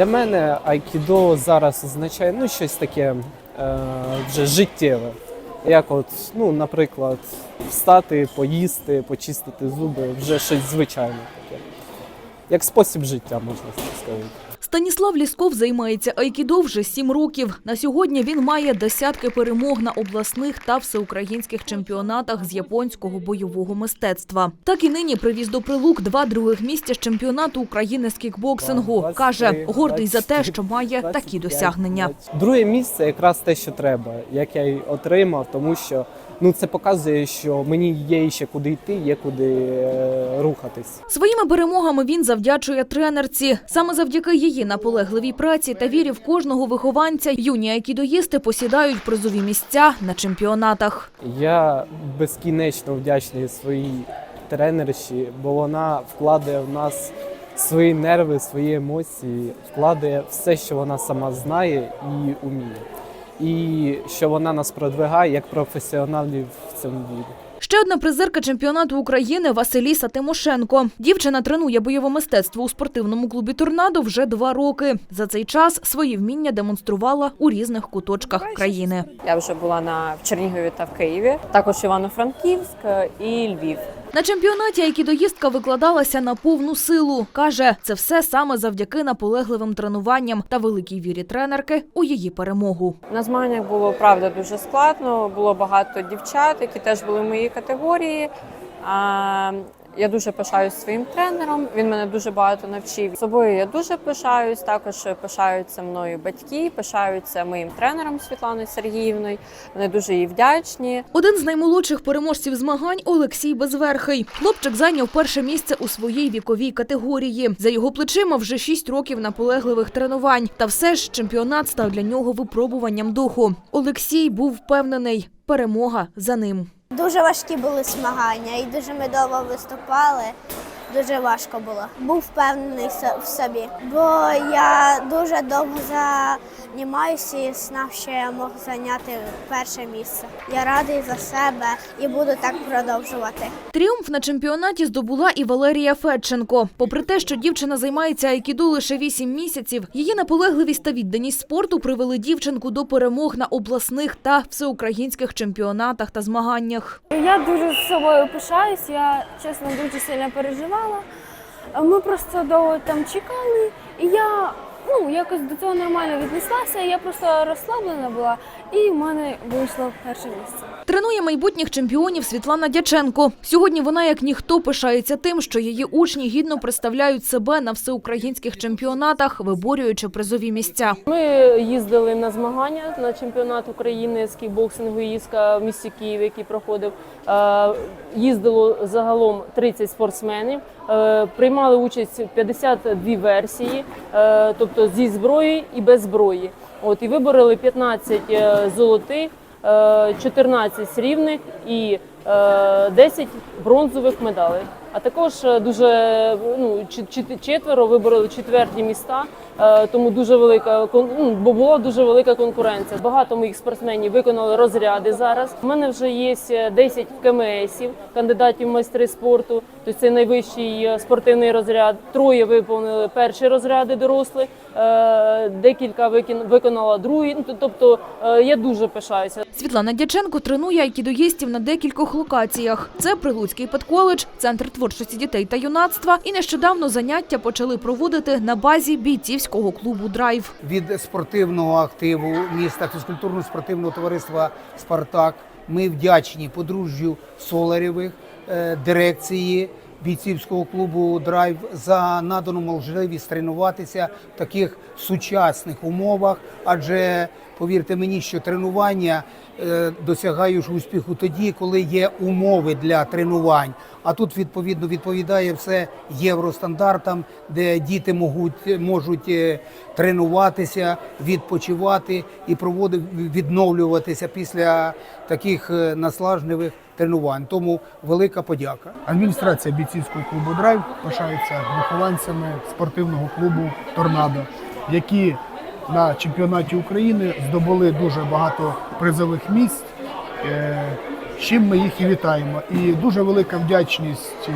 Для мене айкідо зараз означає ну, щось таке е, вже життєве. Як от, ну, наприклад, встати, поїсти, почистити зуби, вже щось звичайне таке. Як спосіб життя, можна сказати. Станіслав Лісков займається айкідо вже сім років. На сьогодні він має десятки перемог на обласних та всеукраїнських чемпіонатах з японського бойового мистецтва. Так і нині привіз до прилук два других місця з чемпіонату України з кікбоксингу. Каже, гордий за те, що має такі досягнення. Друге місце якраз те, що треба, як я й отримав, тому що ну, це показує, що мені є ще куди йти, є куди е, рухатись. Своїми перемогами він завдячує тренерці. Саме завдяки її наполегливій праці та вірі в кожного вихованця юні айкідоїсти посідають призові місця на чемпіонатах. Я безкінечно вдячний своїй тренерші, бо вона вкладає в нас свої нерви, свої емоції, вкладає все, що вона сама знає і уміє. І що вона нас продвигає як професіоналів в цьому віці. Ще одна призерка чемпіонату України Василіса Тимошенко. Дівчина тренує бойове мистецтво у спортивному клубі Торнадо вже два роки. За цей час свої вміння демонструвала у різних куточках країни. Я вже була на в Чернігові та в Києві, також Івано-Франківськ і Львів. На чемпіонаті айкідоїстка викладалася на повну силу. Каже, це все саме завдяки наполегливим тренуванням та великій вірі тренерки у її перемогу. На змаганнях було правда дуже складно. Було багато дівчат, які теж були в моїй категорії. Я дуже пишаюсь своїм тренером. Він мене дуже багато навчив. Собою я дуже пишаюсь. Також пишаються мною батьки, пишаються моїм тренером Світланою Сергіївною. Вони дуже їй вдячні. Один з наймолодших переможців змагань Олексій Безверхий. Хлопчик зайняв перше місце у своїй віковій категорії. За його плечима вже шість років наполегливих тренувань. Та все ж чемпіонат став для нього випробуванням духу. Олексій був впевнений, перемога за ним. Дуже важкі були змагання і дуже ми довго виступали. Дуже важко було. Був впевнений в собі, бо я дуже довго займаюся і знав, що я можу зайняти перше місце. Я радий за себе і буду так продовжувати. Тріумф на чемпіонаті здобула і Валерія Федченко. Попри те, що дівчина займається айкідо лише 8 місяців, її наполегливість та відданість спорту привели дівчинку до перемог на обласних та всеукраїнських чемпіонатах та змаганнях. Я дуже з собою пишаюсь, я чесно дуже сильно переживала. Ми просто довго там чекали, і я ну, якось до цього нормально віднеслася. Я просто розслаблена була, і в мене вийшло перше місце. Тренує майбутніх чемпіонів Світлана Дяченко. Сьогодні вона, як ніхто, пишається тим, що її учні гідно представляють себе на всеукраїнських чемпіонатах, виборюючи призові місця. Ми їздили на змагання на чемпіонат України з кікбоксингу «Іска» в місті Київ, який проходив. Е, Їздило загалом 30 спортсменів. Е, Приймали участь в 52 версії, е, тобто зі зброї і без зброї. От і вибороли 15 е, золотих, е, 14 срібних і е, 10 бронзових медалей. А також е, дуже ну, чет- чет- четверо вибороли четверті міста, е, тому дуже велика ну, бо була дуже велика конкуренція. Багато моїх спортсменів виконали розряди зараз. У мене вже є 10 КМСів, кандидатів в майстри спорту. Тобто це найвищий е, спортивний розряд. Троє виповнили перші розряди дорослих, е, декілька виконала другі. Ну, Тобто е, я дуже пишаюся. Світлана Дяченко тренує айкідоїстів на декількох локаціях. Це Прилуцький педколедж, центр творчості дітей та юнацтва. І нещодавно заняття почали проводити на базі бійцівського клубу Драйв. від спортивного активу міста фізкультурно-спортивного товариства Спартак. Ми вдячні подружжю Соларєвих, е, дирекції бійцівського клубу Драйв за надану можливість тренуватися в таких сучасних умовах. Адже повірте мені, що тренування е, досягаєш успіху тоді, коли є умови для тренувань. А тут відповідно відповідає все євростандартам, де діти можуть, можуть е, тренуватися, відпочивати і проводити відновлюватися після таких е, наслажливих тренувань. Тому велика подяка. Адміністрація бійцівського клубу Драйв пишається вихованцями спортивного клубу Торнадо, які на чемпіонаті України здобули дуже багато призових місць. е, з чим ми їх і вітаємо. І дуже велика вдячність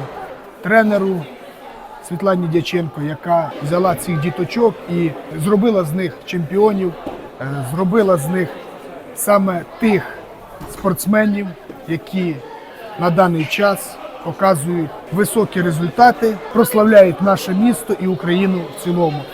тренеру Світлані Дяченко, яка взяла цих діточок і зробила з них чемпіонів, е, зробила з них саме тих спортсменів, які на даний час показують високі результати, прославляють наше місто і Україну в цілому.